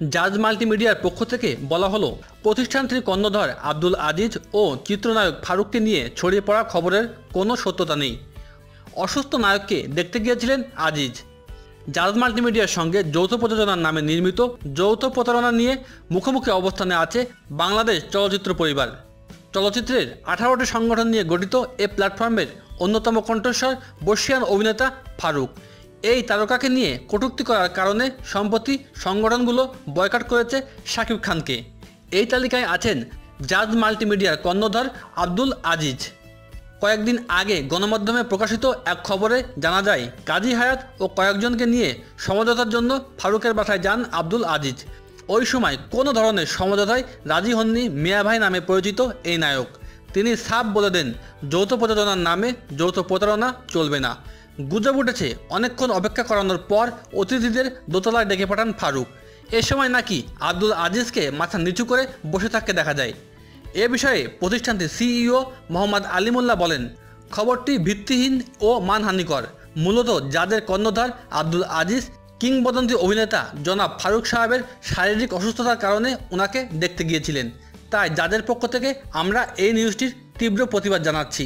জাজ মাল্টিমিডিয়ার পক্ষ থেকে বলা হলো, প্রতিষ্ঠানটির কর্ণধর আব্দুল আজিজ ও চিত্রনায়ক ফারুককে নিয়ে ছড়িয়ে পড়া খবরের কোনো সত্যতা নেই। অসুস্থ নায়ককে দেখতে গিয়েছিলেন আজিজ। জাজ মাল্টিমিডিয়ার সঙ্গে যৌথ প্রযোজনার নামে নির্মিত যৌথ প্রতারণা নিয়ে মুখোমুখি অবস্থানে আছে বাংলাদেশ চলচ্চিত্র পরিবার। চলচ্চিত্রের আঠারোটি সংগঠন নিয়ে গঠিত এ প্ল্যাটফর্মের অন্যতম কণ্ঠস্বর বর্ষিয়ান অভিনেতা ফারুক। এই তারকাকে নিয়ে কটূক্তি করার কারণে সম্প্রতি সংগঠনগুলো বয়কট করেছে শাকিব খানকে। এই তালিকায় আছেন জাজ মাল্টিমিডিয়ার কর্ণধার আব্দুল আজিজ। কয়েকদিন আগে গণমাধ্যমে প্রকাশিত এক খবরে জানা যায়, কাজী হায়াত ও কয়েকজনকে নিয়ে সমঝোতার জন্য ফারুকের বাসায় যান আব্দুল আজিজ। ওই সময় কোনো ধরনের সমঝোতায় রাজি হননি মিয়া ভাই নামে পরিচিত এই নায়ক। তিনি সাফ বলে দেন, যৌথ প্রযোজনার নামে যৌথ প্রতারণা চলবে না। গুজব উঠেছে অনেকক্ষণ অপেক্ষা করানোর পর অতিথিদের দোতলায় ডেকে পাঠান ফারুক। এ সময় নাকি আব্দুল আজিজকে মাথা নিচু করে বসে থাকতে দেখা যায়। এ বিষয়ে প্রতিষ্ঠানটির সিইও মোহাম্মদ আলিমুল্লাহ বলেন, খবরটি ভিত্তিহীন ও মানহানিকর। মূলত যাদের কর্ণধার আব্দুল আজিজ, কিংবদন্তি অভিনেতা জনাব ফারুক সাহেবের শারীরিক অসুস্থতার কারণে ওনাকে দেখতে গিয়েছিলেন। তাই যাদের পক্ষ থেকে আমরা এই নিউজটির তীব্র প্রতিবাদ জানাচ্ছি।